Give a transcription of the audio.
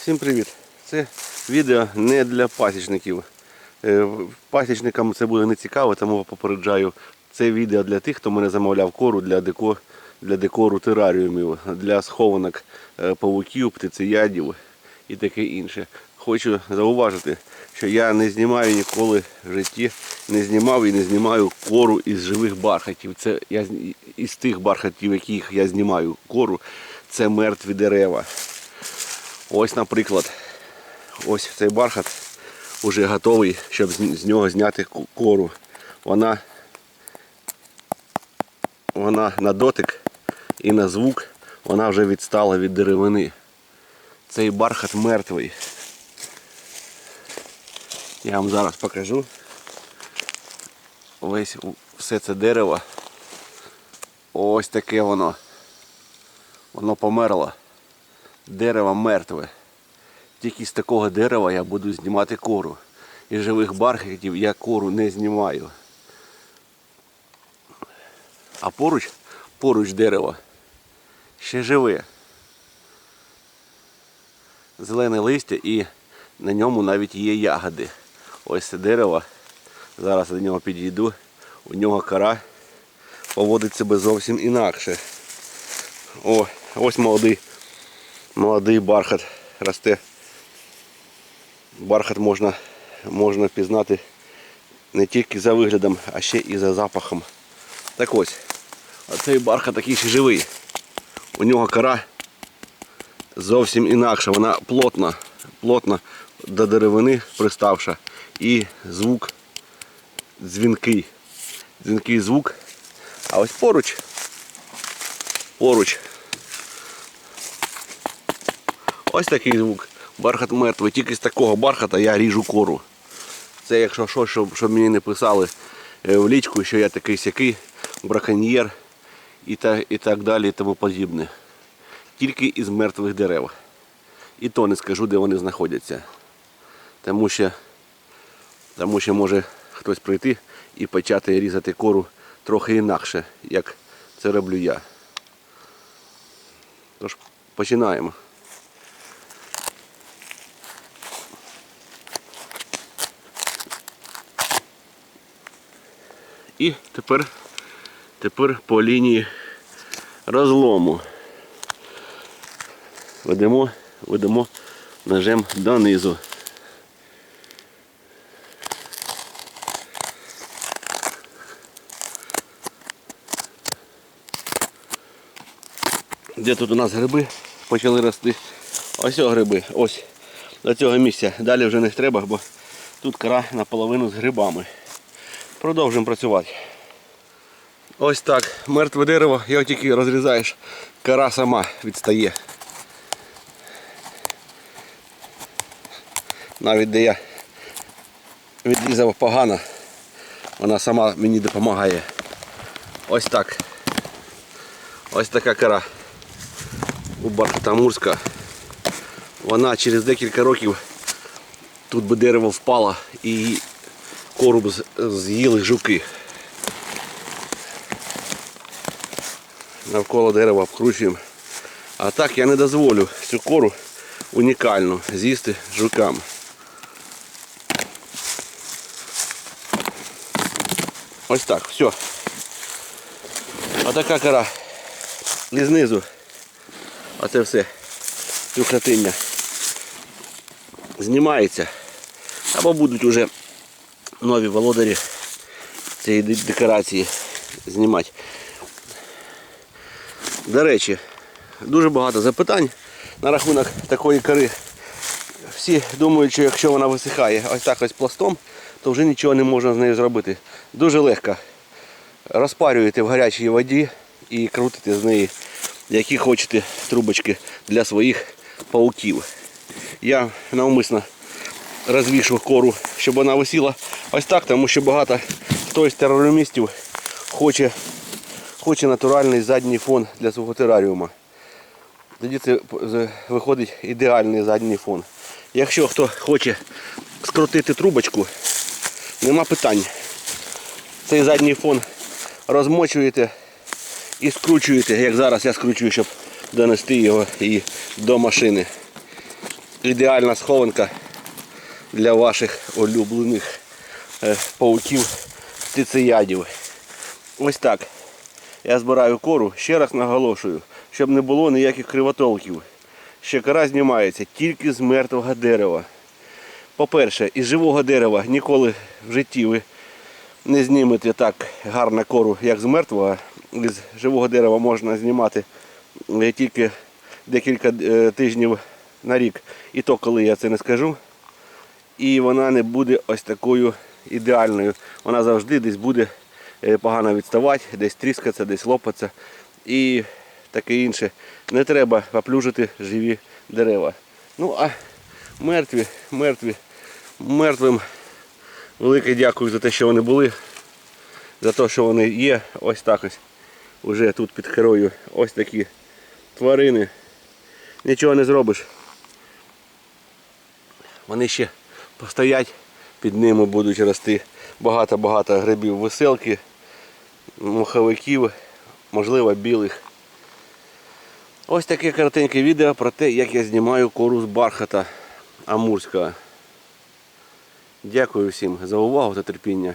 Всім привіт! Це відео не для пасічників. Е, Пасічникам це буде не цікаво, тому попереджаю. Це відео для тих, хто мене замовляв кору для деко, для декору тераріумів, для схованок е, павуків, птицеядів і таке інше. Хочу зауважити, що я не знімаю ніколи в житті, не знімав і не знімаю кору із живих бархатів. Це я із тих бархатів, яких я знімаю кору, це мертві дерева. Ось, наприклад, ось цей бархат вже готовий, щоб з нього зняти кору. Вона, вона на дотик і на звук вона вже відстала від деревини. Цей бархат мертвий. Я вам зараз покажу. Весь все це дерево. Ось таке воно. Воно померло дерево мертве. Тільки з такого дерева я буду знімати кору. Із живих бархатів я кору не знімаю. А поруч, поруч дерево ще живе. Зелене листя і на ньому навіть є ягоди. Ось це дерево. Зараз до нього підійду. У нього кора поводить себе зовсім інакше. О, ось молодий молодий бархат росте. Бархат можна, можна впізнати не тільки за виглядом, а ще і за запахом. Так ось, оцей бархат такий ще живий. У нього кора зовсім інакша. Вона плотна, плотна до деревини приставша. І звук дзвінкий. Дзвінкий звук. А ось поруч, поруч Ось такий звук. Бархат мертвий. Тільки з такого бархата я ріжу кору. Це якщо що, щоб, щоб мені не писали е, в лічку, що я такий сякий, браконьєр і, та, і так далі і тому подібне. Тільки із мертвих дерев. І то не скажу, де вони знаходяться. Тому що, тому що може хтось прийти і почати різати кору трохи інакше, як це роблю я. Тож починаємо. І тепер, тепер по лінії розлому ведемо, ведемо ножем донизу. Де тут у нас гриби почали рости? Ось о гриби, ось до цього місця. Далі вже не треба, бо тут кора наполовину з грибами. Продовжуємо працювати. Ось так, мертве дерево, його тільки розрізаєш, кора сама відстає. Навіть де я відрізав погано, вона сама мені допомагає. Ось так. Ось така кора у бархата Амурська. Вона через декілька років тут би дерево впало і її кору б з- з'їли жуки. Навколо дерева обкручуємо. А так я не дозволю цю кору унікальну з'їсти жукам. Ось так, все. Отака кора. І знизу. Оце все. Трюхотиння. Знімається. Або будуть уже нові володарі цієї декорації знімати. До речі, дуже багато запитань на рахунок такої кори. Всі думають, що якщо вона висихає ось так ось пластом, то вже нічого не можна з нею зробити. Дуже легко. Розпарюєте в гарячій воді і крутите з неї які хочете трубочки для своїх пауків. Я навмисно розвішу кору, щоб вона висіла ось так, тому що багато хто із терористів хоче, хоче натуральний задній фон для свого тераріума. Тоді це виходить ідеальний задній фон. Якщо хто хоче скрутити трубочку, нема питань. Цей задній фон розмочуєте і скручуєте, як зараз я скручую, щоб донести його і до машини. ідеальна схованка для ваших улюблених е, пауків птицеядів. Ось так. Я збираю кору, ще раз наголошую, щоб не було ніяких кривотолків. Ще кора знімається тільки з мертвого дерева. По-перше, із живого дерева ніколи в житті ви не знімете так гарно кору, як з мертвого. Із живого дерева можна знімати е, тільки декілька е, тижнів на рік. І то, коли я це не скажу. І вона не буде ось такою ідеальною. Вона завжди десь буде е, погано відставати, десь тріскатися, десь лопатися і таке інше. Не треба поплюжити живі дерева. Ну а мертві, мертві, мертвим велике дякую за те, що вони були, за те, що вони є. Ось так ось. Уже тут під херою ось такі тварини. Нічого не зробиш. Вони ще постоять, під ними будуть рости багато-багато грибів веселки, муховиків, можливо, білих. Ось таке коротеньке відео про те, як я знімаю кору з бархата Амурського. Дякую всім за увагу та терпіння.